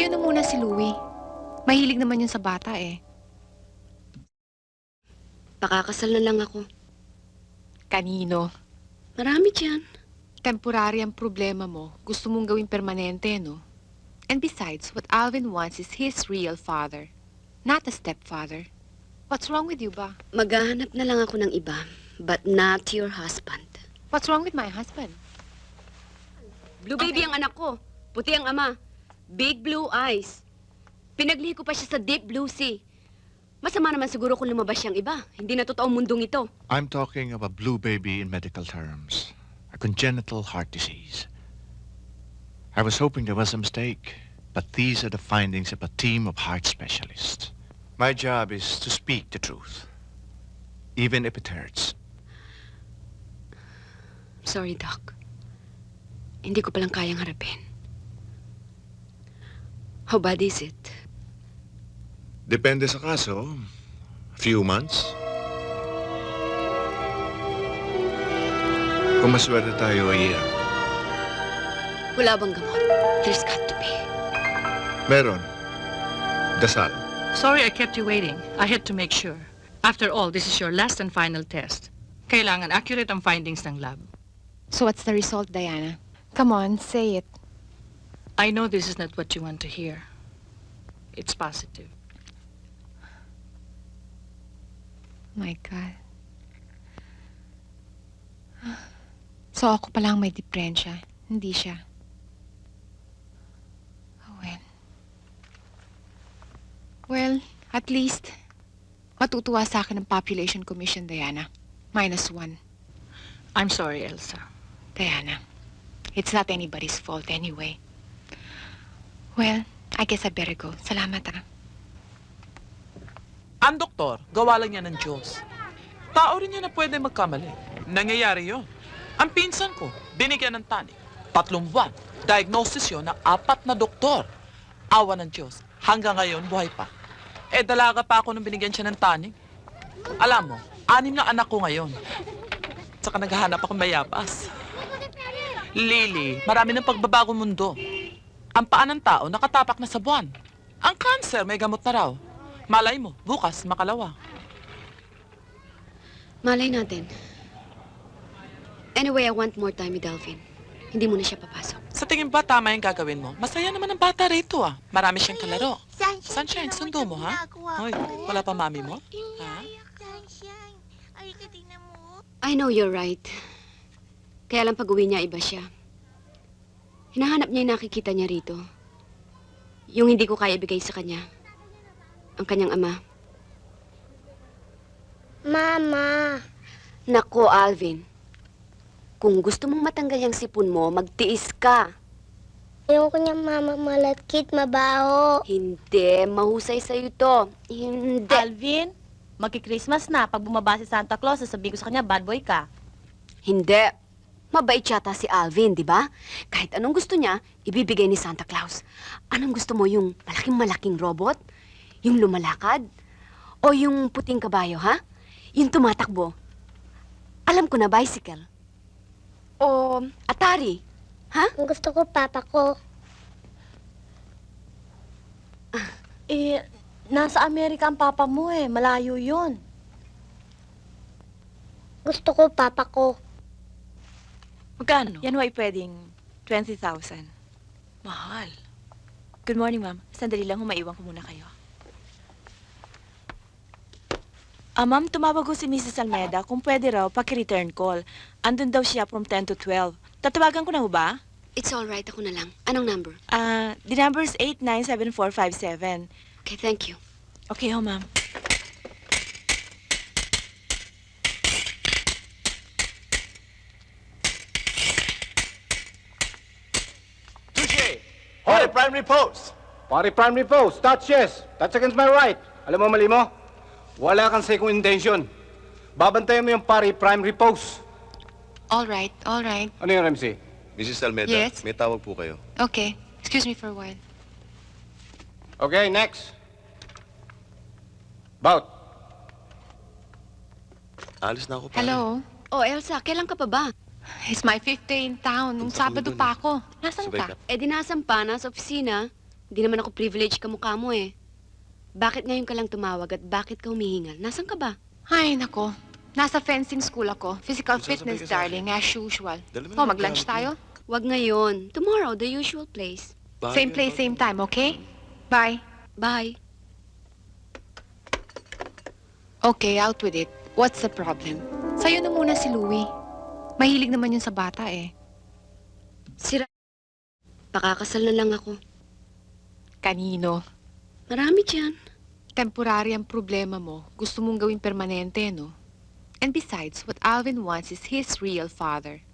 Tayo na muna si Louie. Mahilig naman yun sa bata eh. Pakakasal na lang ako. Kanino? Marami dyan. Temporary ang problema mo. Gusto mong gawing permanente, no? And besides, what Alvin wants is his real father, not a stepfather. What's wrong with you ba? Maghahanap na lang ako ng iba, but not your husband. What's wrong with my husband? Blue baby ang anak ko. Puti ang ama. Big blue eyes. Pinaglihi ko pa siya sa deep blue sea. Masama naman siguro kung lumabas siyang iba. Hindi na totoong mundong ito. I'm talking of a blue baby in medical terms, a congenital heart disease. I was hoping there was a mistake, but these are the findings of a team of heart specialists. My job is to speak the truth, even if it hurts. Sorry, Doc. Hindi ko palang kayang harapin. How bad is it? Depende sa kaso. Few months. Kung maswerte tayo, a year. Wala bang gamot? There's got to be. Meron. Dasal. Sorry I kept you waiting. I had to make sure. After all, this is your last and final test. Kailangan accurate ang findings ng lab. So what's the result, Diana? Come on, say it. I know this is not what you want to hear. It's positive. My God. So ako palang may diferensya, hindi siya. Oh, well. Well, at least, matutuwa sa akin ang population commission, Diana. Minus one. I'm sorry, Elsa. Diana, it's not anybody's fault anyway. Well, I guess I better go. Salamat ah. Ang doktor, gawa lang niya ng Diyos. Tao rin niya na pwede magkamali. Nangyayari yon. Ang pinsan ko, binigyan ng tanik. Tatlong buwan. Diagnosis yon ng apat na doktor. Awa ng Diyos. Hanggang ngayon, buhay pa. Eh, dalaga pa ako nung binigyan siya ng tanik. Alam mo, anim na anak ko ngayon. Saka naghahanap ako mayapas. Lily, marami ng pagbabago mundo. Ang paa ng tao nakatapak na sa buwan. Ang cancer may gamot na raw. Malay mo, bukas makalawa. Malay natin. Anyway, I want more time with Alvin. Hindi mo na siya papasok. Sa tingin ba tama yung gagawin mo? Masaya naman ang bata rito ah. Marami siyang kalaro. Sunshine, Sunshine, sundo mo ha? Hoy, wala pa mami mo? Ha? I know you're right. Kaya lang pag uwi niya, iba siya. Hinahanap niya yung nakikita niya rito. Yung hindi ko kaya ibigay sa kanya. Ang kanyang ama. Mama, Nako, Alvin. Kung gusto mong matanggal yung sipon mo, magtiis ka. ayoko niya mama malakit, mabaho. Hindi, mahusay sa'yo to. Hindi. Alvin, magki-Christmas na. Pag bumaba si Santa Claus, sasabihin ko sa kanya, bad boy ka. Hindi. Mabait yata si Alvin, di ba? Kahit anong gusto niya, ibibigay ni Santa Claus. Anong gusto mo, yung malaking-malaking robot? Yung lumalakad? O yung puting kabayo, ha? Yung tumatakbo? Alam ko na, bicycle. O Atari? Ang gusto ko, papa ko. Eh, nasa Amerika ang papa mo eh. Malayo yun. Gusto ko, papa ko. Magkano? Yan ho ay pwedeng 20,000. mahal. Good morning, ma'am. Sandali lang, humaiwan ko muna kayo. Ah, ma'am, tumawag ko si Mrs. Almeda kung pwede raw paki-return call. Andun daw siya from 10 to 12. Tatawagan ko na ho ba? It's all right, ako na lang. Anong number? Ah, the number is 897457. Okay, thank you. Okay ho, ma'am. Primary post! Party primary post. That's yes. That's against my right. Alam mo, mali mo? Wala kang second intention. Babantayan mo yung pari primary post. All right, all right. Ano yung MC? Mrs. Almeda, Yes? may tawag po kayo. Okay. Excuse me for a while. Okay, next. Bout. Alis na ako, pare. Hello? Oh, Elsa, kailan ka pa ba? It's my fifth day in town. Nung Sabado dun pa eh. ako. Nasaan ka? Eh, dinasampa na sa opisina. Hindi naman ako privileged kamukha mo eh. Bakit ngayon ka lang tumawag at bakit ka humihingal? Nasaan ka ba? Ay, nako. Nasa fencing school ako. Physical fitness, darling, as usual. Oh, na mag-lunch tayo? Wag ngayon. Tomorrow, the usual place. Same place, same time, okay? Bye. Bye. Okay, out with it. What's the problem? Sa'yo na muna si Louie. Mahilig naman yun sa bata eh. Sira. Pakakasal na lang ako. Kanino? Marami dyan. Temporary ang problema mo. Gusto mong gawing permanente, no? And besides, what Alvin wants is his real father.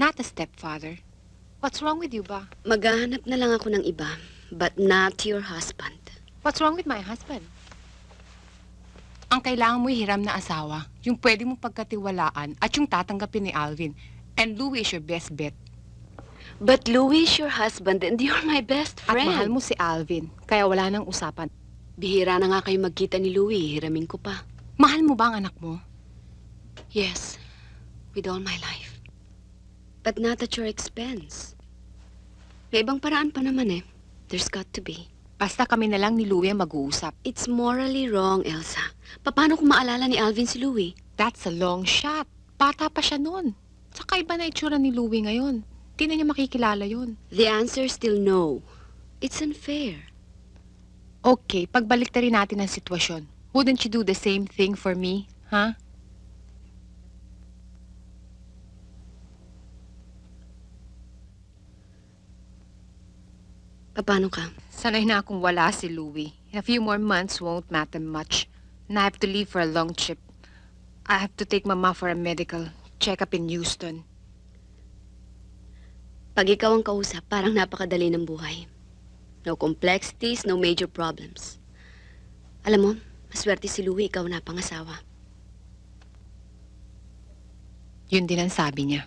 Not a stepfather. What's wrong with you ba? Maghahanap na lang ako ng iba. But not your husband. What's wrong with my husband? Ang kailangan mo hiram na asawa, yung pwede mong pagkatiwalaan at yung tatanggapin ni Alvin. And Louie is your best bet. But Louis is your husband and you're my best At friend. mahal mo si Alvin, kaya wala nang usapan. Bihira na nga kayo magkita ni Louis. Hiramin ko pa. Mahal mo ba ang anak mo? Yes. With all my life. But not at your expense. May ibang paraan pa naman eh. There's got to be. Basta kami na lang ni Louie ang mag-uusap. It's morally wrong, Elsa. Paano kung maalala ni Alvin si Louis? That's a long shot. Bata pa siya noon. Saka iba na itsura ni Louie ngayon. Di na niya makikilala yon. The answer still no. It's unfair. Okay, pagbalik na rin natin ang sitwasyon. Wouldn't you do the same thing for me? Ha? Paano ka? Sanay na akong wala si Louie. In a few more months won't matter much. And I have to leave for a long trip. I have to take Mama for a medical check-up in Houston. Pag ikaw ang kausap, parang napakadali ng buhay. No complexities, no major problems. Alam mo, maswerte si Louie, ikaw na pangasawa. Yun din ang sabi niya.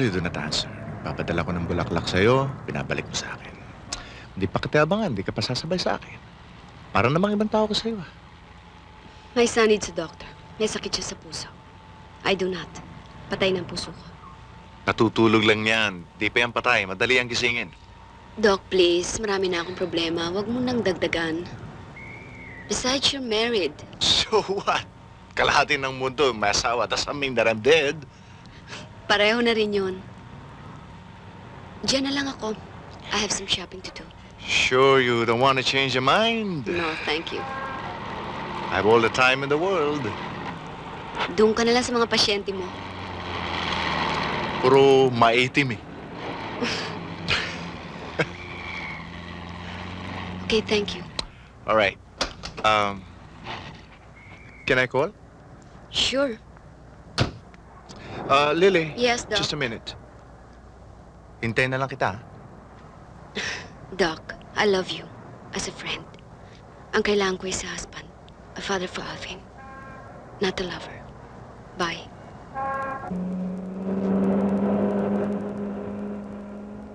I call, you do not answer. Papadala ko ng bulaklak sa'yo, binabalik mo sa akin. Hindi pa kita abangan, hindi ka pa sasabay sa akin. Para namang ibang tao ko sa'yo ah. My son needs a doctor. May sakit siya sa puso. I do not. Patay ng puso ko. Natutulog lang yan. Di pa yan patay, madali ang gisingin. Doc, please. Marami na akong problema. Huwag mo nang dagdagan. Besides, you're married. So what? Kalahati ng mundo, may asawa, doesn't mean that I'm dead. Pareho na rin yun. Diyan na lang ako. I have some shopping to do. Sure you don't want to change your mind? No, thank you. I have all the time in the world. Doon ka na lang sa mga pasyente mo. Puro maitim eh. Okay, thank you. All right. Um, can I call? Sure. Uh, Lily. Yes, Doc. Just a minute. Hintayin na lang kita. ah. Doc, I love you. As a friend. Ang kailangan ko ay sa husband. A father for Alvin. Not a lover. Bye.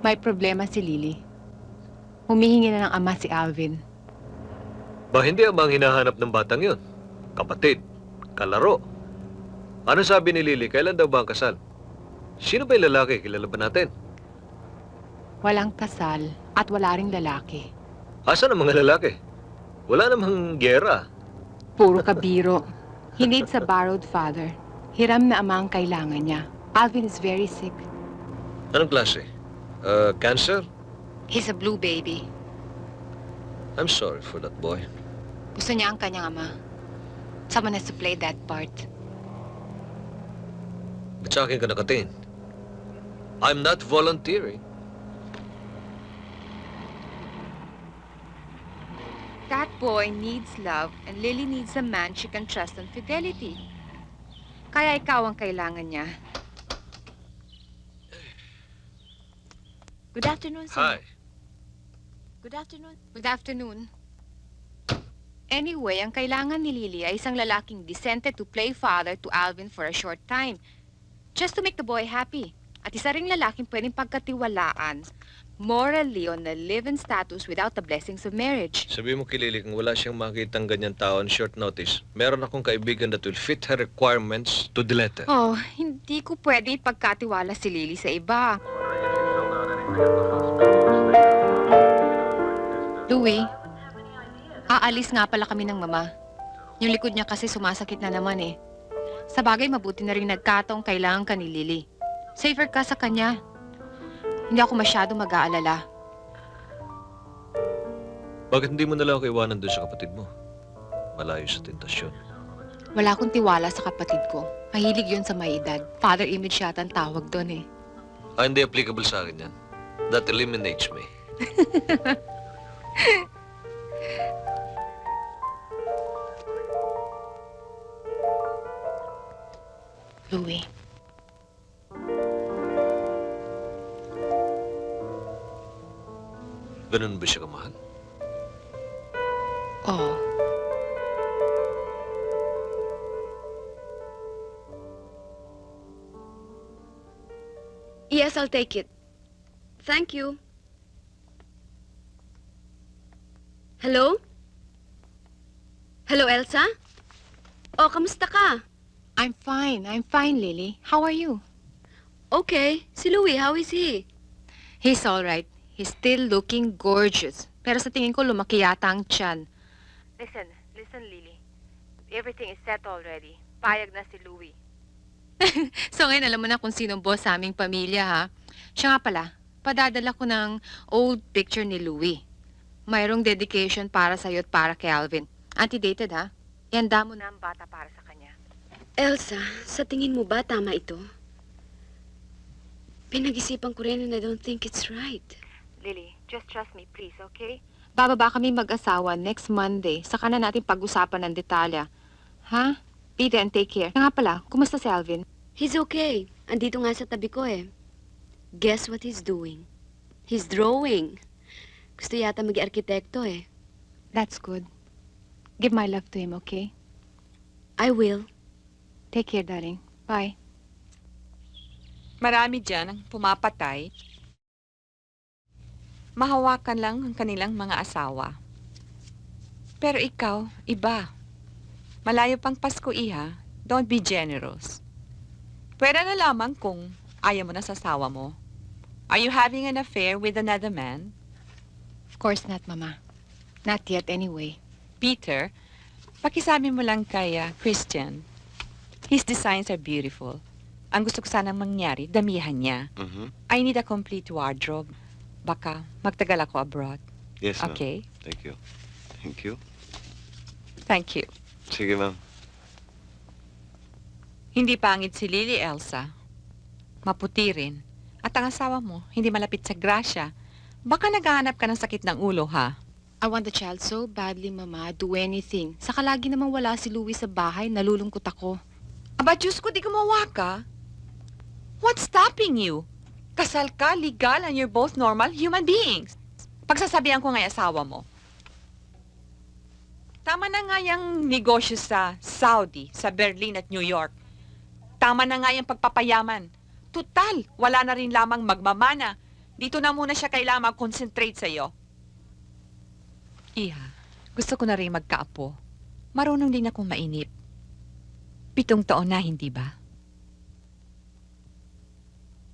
May problema si Lily. Humihingi na ng ama si Alvin. Ba hindi ang mga hinahanap ng batang yun? Kapatid, Kalaro. Ano sabi ni Lily? Kailan daw ba ang kasal? Sino ba yung lalaki? Kilala ba natin? Walang kasal at wala ring lalaki. Asan ang mga lalaki? Wala namang gera. Puro kabiro. He needs a borrowed father. Hiram na ama ang kailangan niya. Alvin is very sick. Anong klase? Uh, cancer? He's a blue baby. I'm sorry for that boy. Gusto niya ang kanyang ama. Someone has to play that part. Ba't sa akin ka nakatingin? I'm not volunteering. That boy needs love and Lily needs a man she can trust and fidelity. Kaya ikaw ang kailangan niya. Good afternoon, sir. Hi. Good afternoon. Good afternoon. Anyway, ang kailangan ni Lily ay isang lalaking disente to play father to Alvin for a short time. Just to make the boy happy. At isa ring lalaking pwedeng pagkatiwalaan morally on the live-in status without the blessings of marriage. Sabi mo kay Lily kung wala siyang makitang ganyan tao on short notice, meron akong kaibigan that will fit her requirements to the letter. Oh, hindi ko pwede ipagkatiwala si Lily sa iba. Louie, aalis nga pala kami ng mama. Yung likod niya kasi sumasakit na naman eh. Sa bagay, mabuti na rin nagkataong kailangan ka ni Lily. Safer ka sa kanya. Hindi ako masyado mag-aalala. Bakit hindi mo na lang ako iwanan doon sa kapatid mo? Malayo sa tentasyon. Wala akong tiwala sa kapatid ko. Mahilig yun sa may edad. Father image yata ang tawag doon eh. Ah, hindi applicable sa akin yan. That eliminates me. Louie, Ganun ba siya kamahal? oh. Yes, I'll take it. Thank you. Hello? Hello, Elsa? Oh, kamusta ka? I'm fine. I'm fine, Lily. How are you? Okay. Si Louie, how is he? He's all right. He's still looking gorgeous. Pero sa tingin ko, lumaki yata ang tiyan. Listen, listen, Lily. Everything is set already. Payag na si Louie. so ngayon, alam mo na kung sinong boss sa aming pamilya, ha? Siya nga pala, padadala ko ng old picture ni Louie. Mayroong dedication para sa'yo at para kay Alvin. Antidated, ha? Ihanda mo na ang bata para sa. Elsa, sa tingin mo ba tama ito? Pinag-isipan ko rin and I don't think it's right. Lily, just trust me, please, okay? Bababa kami mag-asawa next Monday. Saka na natin pag-usapan ng detalya. Ha? Peter, and take care. Nga pala, kumusta si Alvin? He's okay. Andito nga sa tabi ko eh. Guess what he's doing? He's drawing. Gusto yata maging arkitekto eh. That's good. Give my love to him, okay? I will. Take care, darling. Bye. Marami dyan ang pumapatay. Mahawakan lang ang kanilang mga asawa. Pero ikaw, iba. Malayo pang Pasko, iha. Don't be generous. Pwede na lamang kung ayaw mo na sa asawa mo. Are you having an affair with another man? Of course not, Mama. Not yet, anyway. Peter, pakisabi mo lang kay ah, Christian. His designs are beautiful. Ang gusto ko sanang mangyari, damihan niya. Mhm. I need a complete wardrobe. Baka magtagal ako abroad. Yes, ma'am. Okay? Thank you. Thank you. Thank you. Sige, ma'am. Hindi pangit si Lily, Elsa. Maputi rin. At ang asawa mo, hindi malapit sa grasya. Baka naghahanap ka ng sakit ng ulo, ha? I want the child so badly, Mama. Do anything. Saka lagi namang wala si Louie sa bahay. Nalulungkot ako. Aba, Diyos ko, di gumawa ka. What's stopping you? Kasal ka, legal, and you're both normal human beings. Pagsasabihan ko nga asawa mo. Tama na nga yung negosyo sa Saudi, sa Berlin at New York. Tama na nga yung pagpapayaman. Tutal, wala na rin lamang magmamana. Dito na muna siya kailangan mag-concentrate sa'yo. Iha, gusto ko na rin magkaapo. Marunong din akong mainip. Pitong taon na, hindi ba?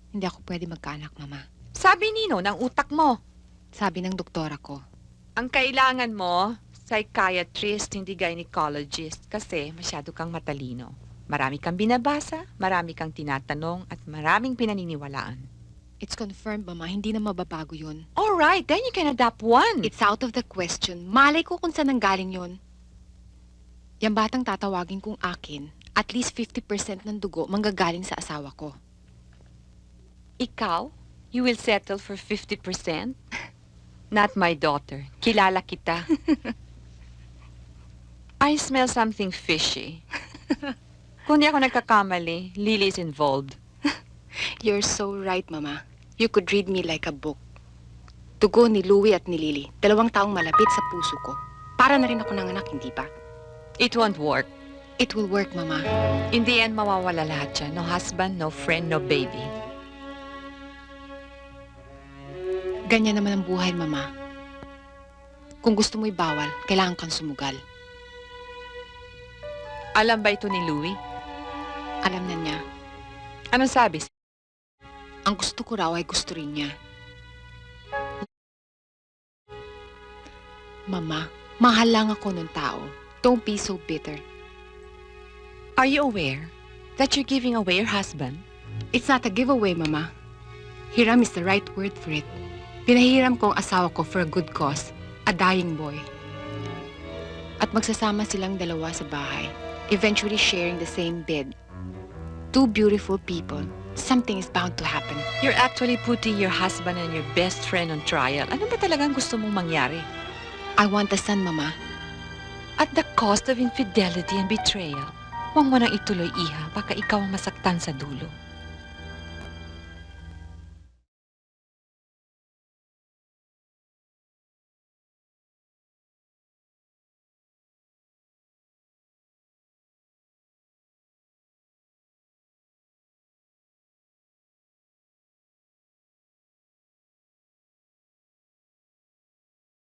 Hindi ako pwede magkaanak, Mama. Sabi nino ng utak mo. Sabi ng doktora ko. Ang kailangan mo, psychiatrist, hindi gynecologist, kasi masyado kang matalino. Marami kang binabasa, marami kang tinatanong, at maraming pinaniniwalaan. It's confirmed, Mama. Hindi na mababago yun. Alright, then you can adopt one. It's out of the question. Malay ko kung saan nanggaling yun. Yang batang tatawagin kong akin, at least 50% ng dugo manggagaling sa asawa ko. Ikaw, you will settle for 50%? Not my daughter. Kilala kita. I smell something fishy. Kung di ako nagkakamali, Lily is involved. You're so right, Mama. You could read me like a book. Dugo ni Louie at ni Lily. Dalawang taong malapit sa puso ko. Para na rin ako nanganak, hindi ba? It won't work. It will work, Mama. In the end, mawawala lahat siya. No husband, no friend, no baby. Ganyan naman ang buhay, Mama. Kung gusto mo ibawal, kailangan kang sumugal. Alam ba ito ni Louie? Alam na niya. Anong sabi? Ang gusto ko raw ay gusto rin niya. Mama, mahal lang ako ng tao. Don't be so bitter. Are you aware that you're giving away your husband? It's not a giveaway, Mama. Hiram is the right word for it. Pinahiram ko ang asawa ko for a good cause, a dying boy. At magsasama silang dalawa sa bahay, eventually sharing the same bed. Two beautiful people. Something is bound to happen. You're actually putting your husband and your best friend on trial. Ano ba talagang gusto mong mangyari? I want a son, Mama. At the cost of infidelity and betrayal. Huwag mo nang ituloy, Iha. Baka ikaw ang masaktan sa dulo.